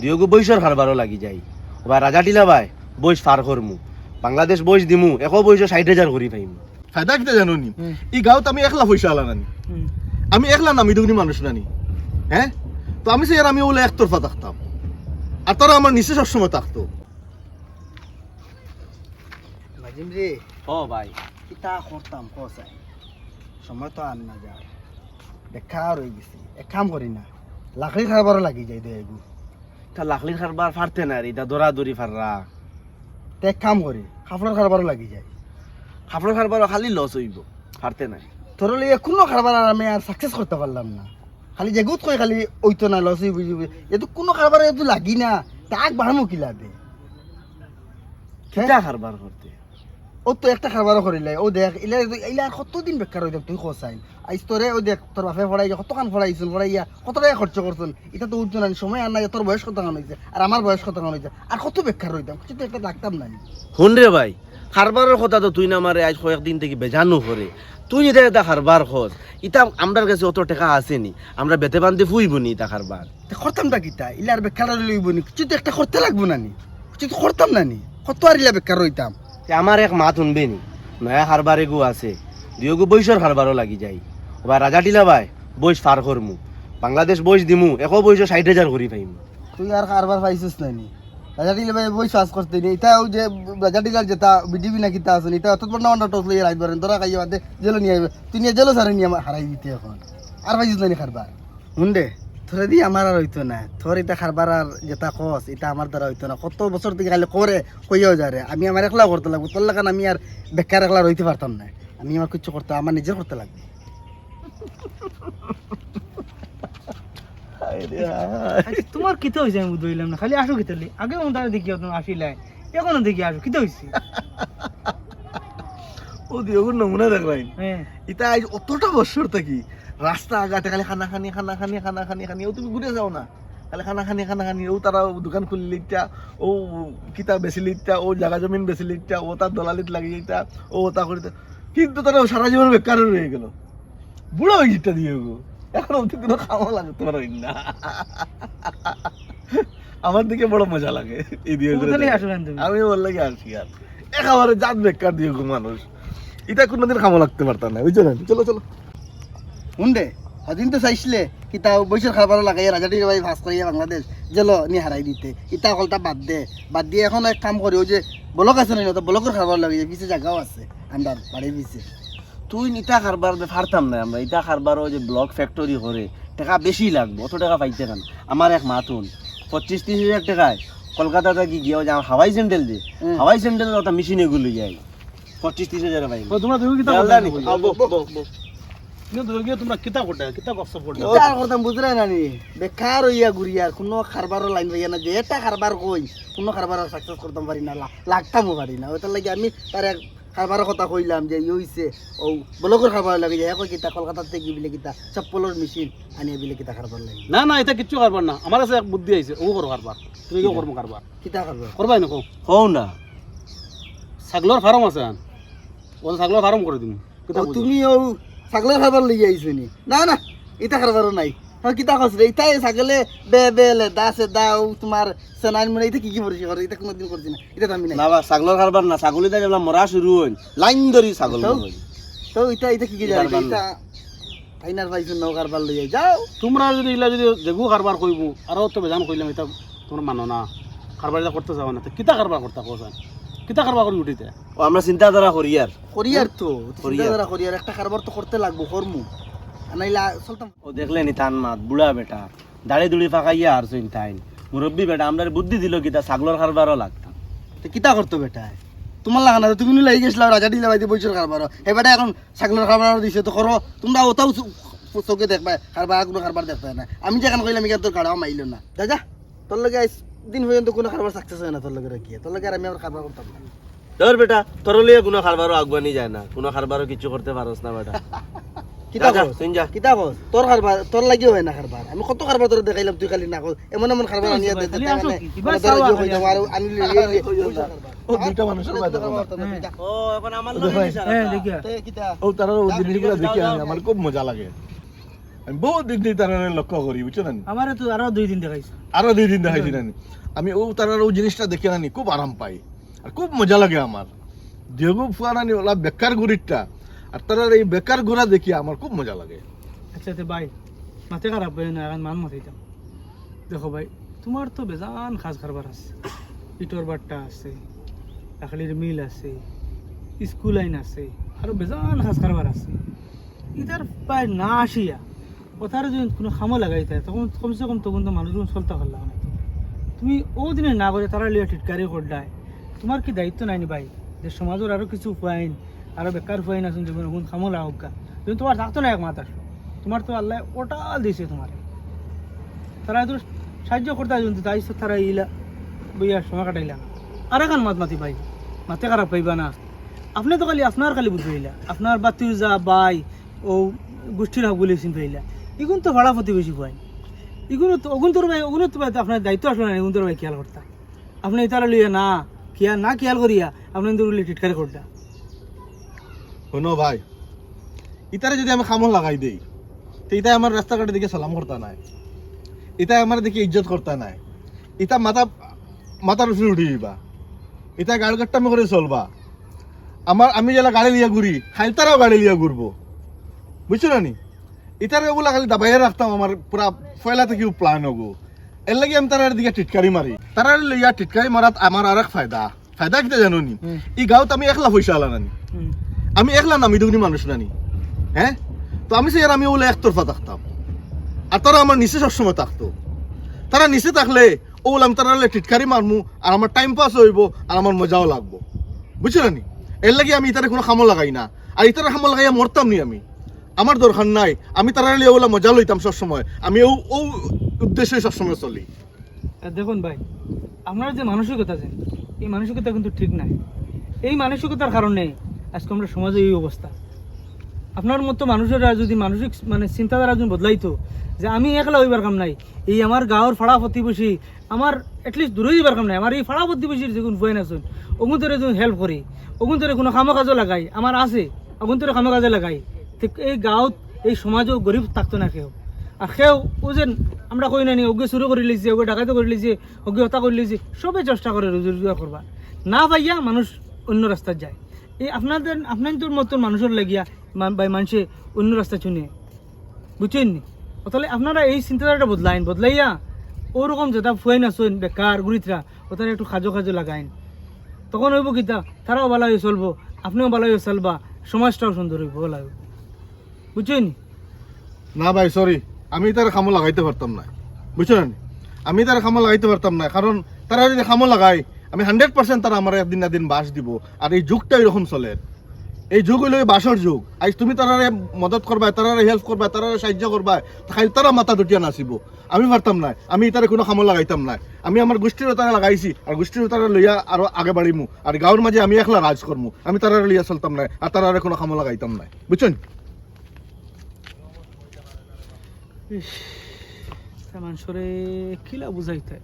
Diego বৈশর হারবারও লাগি যাই বা রাজা টিলা ভাই বৈশ ফার করমু বাংলাদেশ বৈশ দিমু একো বৈশ ষাট হাজার করি পাইমু। ফায়দা কিটা জানো নি? এই গাঁৱত আমি একলা পয়সা আলা নানি। আমি একলা নামি দুগুনি মানুষ নানি। হ্যাঁ তো আমি চাই আমি ওলে একতরফা থাকতাম আর তারা আমার নিচে সবসময় থাকতো বাজিম রে ও ভাই কিতা করতাম কসাই সময় তো আর না যায় দেখা রয়ে গেছি এক কাম করি না লাকড়ি খাবারও লাগি যাই দে এগু তা লাখলির খারবার ফারতে না রে এটা দৌড়া দৌড়ি ফাররা। তে এক কাম করি খাফড়ার খারবারও লাগি যায় খাফড়ার খারবারও খালি লস হইব ফারতে নাই তোর লিয়ে কোনো খারবার আর আমি আর সাকসেস করতে পারলাম না। খালি যেগুত কই খালি ওইতো না লসই বুঝিবি এতো কোনো খাবার এতো লাগি না। তাক বাড়ামো কি লাগে কিটা খারবার করতে? ও তো একটা খাবারও করিলে। ও দেখ ইলা ইলা কতদিন বেকার হয়ে দেখ তুই খসাই আইস তোরে ও দেখ তোর বাপে ফড়াই কত কান ফড়াইছুন ফড়াইয়া কত টাকা খরচ করছুন এটা তো না সময় আর নাই তোর বয়স কত কান হয়েছে আর আমার বয়স কত কান হয়েছে আর কত বেকার হইতাম কিছু তো একটা লাগতাম না শুন রে ভাই খারবারের কথা তো তুই না মারে আজ কয়েকদিন থেকে বেজানো করে। তুই এটা এটা খারবার খোঁজ ইটা আমরার কাছে অত টাকা আসেনি। আমরা বেতে বান্ধে ফুইব নি ইটা খারবার। তা করতাম তা কিতা? ইলা আর বেকার লইব নি? কিছু তো একটা করতে লাগবো না নি কিছু তো করতাম না নি কত আর ইলা বেকার হইতাম? তে আমার এক মা শুনবে নি নয়া খারবার এগু আছে। দিয়োগো বৈশর খারবারও লাগি যাই। বা রাজা টিলা ভাই বৈশ ফার করমু। বাংলাদেশ বৈশ দিমু একো বৈশ ষাট হাজার করি পাইমু। তুই আর কারবার পাইছিস না নি? রাজা ডিলে ভাই বই শ্বাস করতে নি। এটা যে রাজা ডিলার যেটা বিডিবি না কিতা আছে এটা অত বড় না টস লইয়া রাইবার তোরা খাইয়া বাদে জেলো নিয়ে আইবে। তুই নিয়ে জেলো সারে নিয়ে আমার হারাই দিতে এখন। আর পাইছিস না নি খারবার হুন্ডে তোরে দি আমার আর হইতো না তোর এটা খারবার আর যেটা কস এটা আমার দ্বারা হইতো না কত বছর থেকে খালি করে কইয়াও যারে আমি আমার একলা করতে লাগবো। তোর লাগান আমি আর বেকার একলা রইতে পারতাম না আমি আমার কিছু করতে আমার নিজে করতে লাগবে। আচ্ছা, তোমার কিতে হয়েছে আমি বুঝলাম না। খালি আসো কিতালি আগে তারা দেখি তুমি আসিলাই এখনও দেখি আসো কিতে হয়েছে ও নমুনা হ্যাঁ আজ অতটা বছর থাকি রাস্তা আগাতে খালি খানা খানি খানা খানি খানা খানি খানি ও তুমি ঘুরে যাও না। খালি খানা খানি খানা খানি ও তারা দোকান খুললি ইত্যা ও কিতা বেচিলি ইত্যা ও জাগা জমিন বেচিলি ইত্যা ও তার দলালিত লাগি ইত্যা ও তা করিতে কিন্তু তারা সারা জীবন বেকার রয়ে গেল। বুড়ো হয়ে গিটা দিয়ে গো এখন অব্দি কোনো খাওয়া লাগে তোমার ওই না আমার দিকে বড় মজা লাগে। এই দিয়ে আমি বললে কি আসি আর একেবারে জাত বেকার দিয়ে গো মানুষ এটা কোনোদিন খামো লাগতে পারতাম না। বুঝছ না চলো চলো। হুন্ডে হদিন তো চাইছিলে কিতা বৈশাখ খাবার লাগাই রাজা ডিলে ভাই ভাস করিয়া বাংলাদেশ জেলো নি হারাই দিতে। ইটা কলটা বাদ দে। বাদ দিয়ে এখন এক কাম করি ওই যে ব্লক আছে না তো ব্লকের খাবার লাগে পিছিয়ে জায়গাও আছে আমরা বাড়ির পিছিয়ে তুই নিতা খারবার দে ফারতাম না আমরা ইটা খারবার ওই যে ব্লক ফ্যাক্টরি করে টাকা বেশি লাগবে অত টাকা পাইতে কেন আমার এক মাতুন পঁচিশ তিরিশ হাজার টাকায় কলকাতাতে কি গিয়ে যে আমার হাওয়াই স্যান্ডেল যে হুম। হাওয়াই স্যান্ডেলের ওটা মেশিনে গুলো যাই পঁচিশ তিরিশ হাজার পাই তোমরা তুমি কিতা। তোমরা কিতা করতে কিতা কষ্ট করতে ইটা করতাম বুঝলে না নি? বেকার হইয়া ঘুরিয়া কোনো খারবারও লাইন পাইয়া না যে এটা খারবার কই? কোনো খারবার সাকসেস করতাম পারি না লাগতামও পারি না। ওটার লাগে আমি তার এক খারবারের কথা কইলাম যে ই হইছে ও ব্লকের খারবার লাগে যে একই কিতা কলকাতাতে কি বিলে কিতা চপ্পলের মেশিন আনিয়ে বিলে কিতা খারবার লাগে। না না এটা কিচ্ছু কারবার না। আমার কাছে এক বুদ্ধি আইছে ও করো কারবার। তুমি কেউ করব কারবার? কিতা খারবার করবাই নকো। হও না। ছাগলের ফার্ম আছে ও ছাগলের ফার্ম করে দিম। তুমি ও ছাগলের খাবার লইয়া আইছো নি? না না ইটা নাই। হ্যাঁ কিতা কস রে ছাগলে বে বে লে দা সে দাও তোমার সেনাইন মানে কি কি পরিষ্কার করে এটা কোনোদিন করছি না? এটা তো আমি নাই। না বা ছাগলের খারবার না ছাগলি দা যেগুলা মরা শুরু হইন। লাইন ধরি ছাগল তো? মরই। তো এটা এটা কি কি জানি পাইছো খারবার লইয়া যাও। তোমরা যদি ইলা যদি যেগু কারবার কইব আর তো বেজান কইলাম এটা তোমরা মানো না। কারবার করতে যাও না। তো কিতা কারবার করতে কোসান কিতা কারবার করে উঠিতে ও আমরা চিন্তাধারা করি আর। করিয়ার তো করিয়ার। চিন্তা করিয়ার একটা খারবার তো করতে লাগবো করমু। আর নাইলা চলতাম। ও দেখলেনি তান মাত বুড়া বেটা। দাড়ি দুড়ি ফাঁকাইয়া আর সইন তাইন। মুরব্বী বেটা আমরা বুদ্ধি দিল কি তা ছাগলের খারবারও লাগতাম। তো কিতা করতো বেটা? তোমার লাগা না তুমি লাগি গেছিলাম রাজা দিলে বাইতে বৈশর খারবার এবারে এখন ছাগলের খারবার দিছে তো করো। তোমরা ওটাও চোখে দেখবা খারবার কোনো খারবার দেখবে না। আমি যেখানে কইলাম এখানে তোর গাড়াও মাইল না। যা যা। তোর লগে আইস। দিন পর্যন্ত কোনো খারবার সাকসেস হয় না তোর লগে রাখিয়ে তোর লগে আমি আর খারবার করতাম না। তোর বেটা তোর লিয়ে কোনো খারবারও আগুয়ানি যায় না। কোনো খারবারও কিছু করতে পারস না বেটা। তোর তোর লাগিও হয় না আমি কত তোর দেখাইলাম তুই খালি না এমন এমন আনিয়া দে কি? আমার আমার খুব মজা লাগে। আমি বহু দিন তারা লক্ষ্য করি বুঝছ না আমার তো আরও দুই দিন দেখাইছো। আরও দুই দিন দেখাইছি নানি। আমি ও তার ও জিনিসটা দেখে নানি খুব আরাম পাই আর খুব মজা লাগে আমার যেগু ফুয়া নানি ওলা বেকার গুড়িটা আর তার এই বেকার গুড়া দেখি আমার খুব মজা লাগে। আচ্ছা তে ভাই মাথা খারাপ হয় না এখন মান যাও দেখো ভাই তোমার তো বেজান খাস কারবার আছে। ইটর বাট্টা আছে লাকড়ির মিল আছে স্কুল আইন আছে আর বেজান খাস কারবার আছে। ইতার প্রায় না আসিয়া। কথার যদি কোনো খামো লাগাই থাকে, তখন কমসে কম তখন তো মানুষ চলতে পারলাম না। তুমি ও দিনে না করে তারা লিয়া টিটকারি করডায় তোমার কি দায়িত্ব নাইনি ভাই? যে সমাজের আরও কিছু ফাইন আরও বেকার ফাইন আছেন যেমন এখন খামো লাগুক যদি তোমার থাকতো না এক মাথা তোমার তো আল্লাহ ওটাল দিয়েছে তোমার। তারা তো সাহায্য করতে কিন্তু তাই তারা ইলা বইয়া সময় কাটাইলা আর এখন মাত মাতি ভাই? মাতে খারাপ পাইবা না। আপনি তো খালি আপনার খালি বুঝ পাইলা আপনার যা বাই ও গোষ্ঠীর চিন্তা পাইলা এগুন তো ভাড়া প্রতিবেশী পাই এগুলো তো অগুন তোর ভাই অগুন তো আপনার দায়িত্ব আসলে না, এগুন তোর ভাই খেয়াল করতা। আপনি তারা লইয়া না খেয়াল না খেয়াল করিয়া আপনি তো টিটকারি করতা। শোনো ভাই, ইতারে যদি আমি খামল লাগাই দেই, তো ইতা আমার রাস্তাঘাটে দিকে সালাম করতা নাই। ইতা আমার দিকে ইজ্জত করতা নাই। ইতা মাথা মাথার উপরে উঠি দিবা ইতা গাড়ি কাট্টামি করে চলবা। আমার আমি যেলা গাড়ি লিয়া ঘুরি খাইল তারাও গাড়ি লিয়া ঘুরবো। বুঝছ না নি? ইতারে ওগুলা খালি দাবাইয়ে রাখতাম আমার পুরা ফয়লা থেকে প্লান হব। এর লাগে আমি তারার দিকে টিটকারি মারি। তারার লইয়া টিটকারি মারাত আমার আর এক ফায়দা। ফায়দা কিতা জানো নি। এই গাঁৱত আমি একলা পয়সা আলা নানি। আমি একলা নামি দুগুনি মানুষ নানি। হ্যাঁ তো আমি সেই আমি ওগুলো একতরফা থাকতাম। আর তারা আমার নিচে সবসময় থাকতো। তারা নিচে থাকলে ওগুলো আমি তারা টিটকারি মারমু আর আমার টাইম পাস হইব আর আমার মজাও লাগবো। বুঝছ নি এর লাগে আমি ইতারে কোনো খামো লাগাই না। আর ইতারে খামো লাগাইয়া মরতাম নি আমি। আমার দরকার নাই, আমি তারা ওগুলো মজা লইতাম সবসময়। আমি ও ও উদ্দেশ্যে সবসময় চলি। দেখুন ভাই, আপনার যে মানসিকতা আছে এই মানসিকতা কিন্তু ঠিক নাই। এই মানসিকতার কারণে আজকে আমরা সমাজে এই অবস্থা। আপনার মতো মানুষেরা যদি মানসিক মানে চিন্তাধারা যদি বদলাইতো, যে আমি একলা হইবার কাম নাই, এই আমার গাঁৱৰ ফাড়া প্রতিবেশী, আমার এটলিস্ট দূরে যাবার কাম নাই, আমার এই ফাড়া প্রতিবেশীর যেগুন বইন আছেন, অগুন্তরে যদি হেল্প করি, অগুন্তরে কোনো কামো কাজও লাগাই, আমার আছে, অগুন্তরে কামো কাজে লাগাই এই গাঁৱত এই সমাজও গরিব থাকতো না কেউ আর সেও ও যেন আমরা কই নানি ওকে শুরু করে লিছি ওকে ডাকাইতে করে লিছি ওকে হত্যা করে লিছি সবে চেষ্টা করে রুজি রোজগার করবা না পাইয়া মানুষ অন্য রাস্তায় যায়। এই আপনাদের আপনাদের মতন মানুষের লাগিয়া মা- বা মানুষে অন্য রাস্তা চুনে। বুঝছেন নি? তাহলে আপনারা এই চিন্তাধারাটা বদলাইন, বদলাইয়া ওরকম যেটা ফুয়াই না চইন বেকার গুড়িতরা ওখানে একটু খাজো খাজো লাগাইন। তখন হইব কিতা? তারাও ভালো হয়ে চলবো, আপনিও ভালো হয়ে চলবা, সমাজটাও সুন্দর হইব ভালো হইব। বুঝছেন? না ভাই সরি আমি তার খামো লাগাইতে পারতাম না। বুঝছ না আমি তার খামো লাগাইতে পারতাম না, কারণ তারা যদি খামো লাগাই আমি হান্ড্রেড পার্সেন্ট তারা আমার একদিন না দিন বাস দিব। আর এই যুগটা এরকম চলে। এই যুগ হইল বাসর যুগ। আজ তুমি তারারে মদত করবা, তারারে হেল্প করবা, তারারে সাহায্য করবা খাই তারা মাথা দুটিয়া নাচিব। আমি পারতাম না। আমি তারে কোনো খামো লাগাইতাম না। আমি আমার গোষ্ঠীরও তারা লাগাইছি, আর গোষ্ঠীরও তারা লইয়া আরও আগে বাড়িমু। আর গাঁৱৰ মাঝে আমি একলা রাজ করমু। আমি তারারে লইয়া চলতাম না, আর তারারে কোনো খামো লাগাইতাম না। বুঝছেন? ইস, তা মানুষরে কিলা বুঝাইতে।